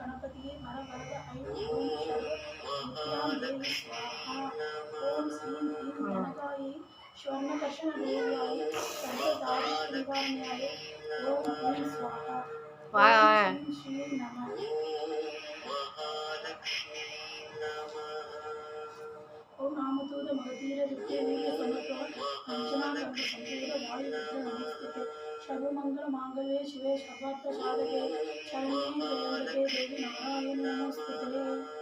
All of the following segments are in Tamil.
गणपतिये भरभरत ऐं ॐ शर्वनित्यादेवी स्वाहा ॐ श्रीं ह्रीं गणकायै स्वर्णकर्षणदेव्याय सर्वदारिद्र्यनिवारण्याय ॐ ह्रीं स्वाहा वाह श्रीं नमः ॐ आमतोद मगधीर विद्यावेद समर्पण पञ्चमाकर्म संकेत वायुरुद्र नमः सर्वमंगल मांगल्ये शिवे सर्वप्रसादके शरण्ये त्र्यम्बके देवी नारायण नमस्ते।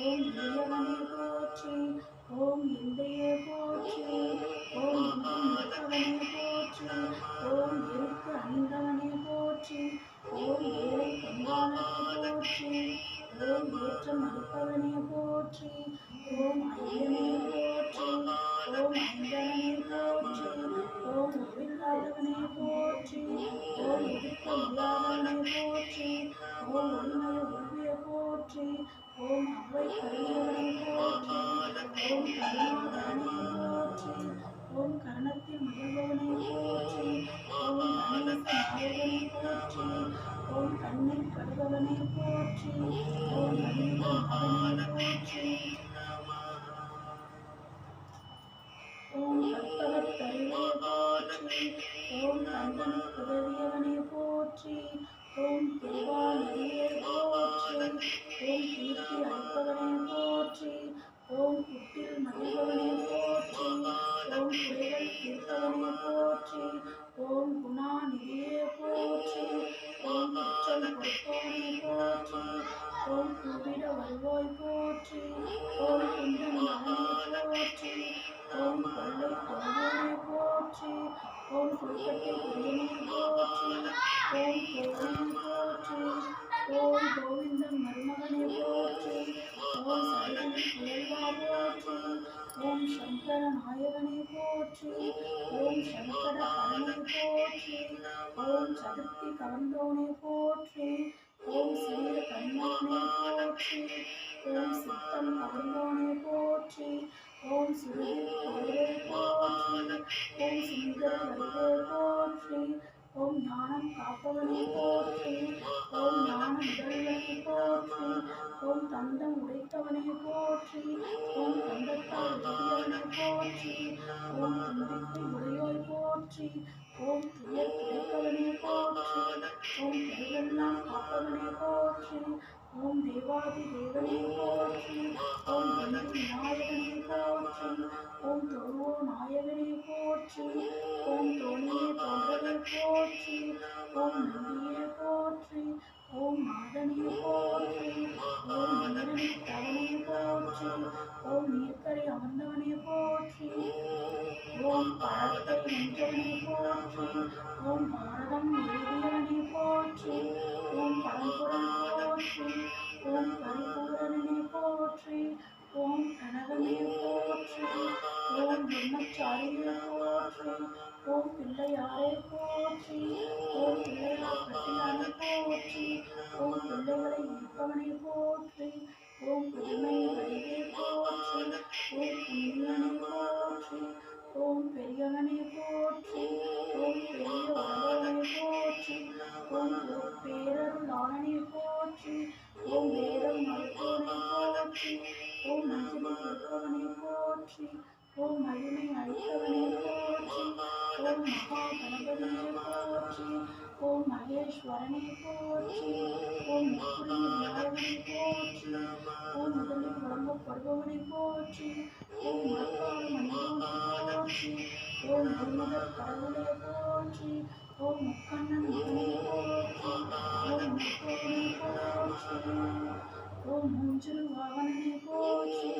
ஓம் இளையவனே போற்றி ஓம் எந்தையே போற்றி ஓம் எங்கும் போற்றி ஓம் இருக்கு அணிந்தவனே போற்றி ஓம் ஏழை பங்காளனே போற்றி ஓம் ஏற்றம் அளிப்பவனை போற்றி ஓம் ஐயனை போற்றி ஓம் ஐந்தவனை போற்றி ஓம் ஒழிக்காதவனே போற்றி ஓம் ஒதுக்க ஓம் அவ்வை கருணையவனே போற்றி ஓம் கருணாகரனே போற்றி ஓம் கரணத்தில் மகிழ்பவனே போற்றி ஓம் கணேச போற்றி ஓம் கண்ணில் படுபவனே போற்றி ஓம் மணிந்த போற்றி ஓம் கற்பகத் தருவே போற்றி. ஓம் கந்தனுக்கு உதவியவனே போற்றி ஓம் குணாநிதியே போற்றி ஓம் குற்றம் பொறுப்பவனே போற்றி ஓம் குவிட வருவாய் போற்றி ஓம் குந்தன் மகனே போற்றி ஓம் கொள்ளை கொள்வோனே போற்றி ஓம் குழுக்கட்டை குரியனே போற்றி ஓம் கோவனே போற்றி ஓம் கோவிந்தன் மருமகனை போற்றி ஓம் சைதன் புயல்வா போற்றி ஓம் சங்கர நாயகனே போற்றி. ஓம் சங்கர ஹரனே போற்றி. ஓம் சதுர்த்தி கவர்ந்தோனே போற்றி. ஓம் சீர கண்ணோனை போற்றி. ஓம் சித்தம் கவர்ந்தோனை போற்றி. ஓம் சுருதி பொருளே போற்றி. ஓம் சுந்தர வருகை போற்றி. ஓம் ஞானம் காப்பவனை போற்றி. ஓம் ஞானம் முதல்வனே ஓம் தந்தம் உடைத்தவனே போற்றி ஓம் தந்தத்தால் உதவியவனே போற்றி ஓம் தும்பிக்கை உடையோய் போற்றி ஓம் துயர் துடைப்பவனே போற்றி ஓம் தெருவெல்லாம் காப்பவனே போற்றி ஓம் தேவாதி தேவனே போற்றி ஓம் தந்தை விநாயகனே போற்றி ஓம் தொழுவோ நாயகனே போற்றி ஓம் தோணியே தோன்றவே போற்றி ஓம் நந்தியே போற்றி ஓம் மாதனே போற்றி ஓம் நீர்க்கரை அமர்ந்தவனே போற்றி. ஓம் பழத்தை நின்றவனே போற்றி. ஓம் பாரதம் எழுதியவனே போற்றி. ஓம் பரம்புரம் போற்றி. ஓம் பரிபூரணனே போற்றி. ஓம் கனகனே போற்றி. ஓம் பிரம்மச்சாரியே போற்றி. ஓம் பிள்ளையாரே போற்றி. ஓம் பிள்ளையார் பட்டியானை போற்றி. ஓம் பிள்ளைகளை ஈர்ப்பவனை போற்றி. ஓம் பெரியவனை போற்றி ஓம் பெரியவனை போற்றி ஓம் பேரருளாளனை போற்றி ஓம் வேதம் மருத்துவனை போற்றி ஓம் மஞ்சளை இருப்பவனை போற்றி ஓம் மகிமை அளித்தவனை போற்றி ஓம் மகா கணபதியை போற்றி ஓம் மகேஸ்வரனை போற்றி ஓம் முக்குடி போற்றி ஓம் முதலில் வழங்கப்படுபவனை போற்றி ஓம் முருகர் கடவுளே போற்றி ஓம் முக்கண்ணன் மகனை போற்றி ஓம் முக்கோடி போற்றி ஓம் மூஞ்சில் வாகனனை போற்றி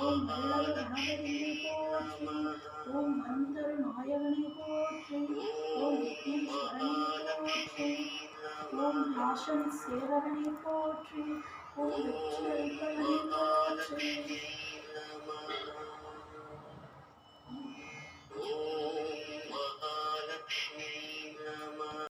ஓம் நல்லவர் கணபதியை போற்றி ஓம் மந்தர் நாயகனை போற்றி ஓம் விக்னேஸ்வரனை போற்றி ஓம் ராசன் சேவகனை போற்றி ஓம்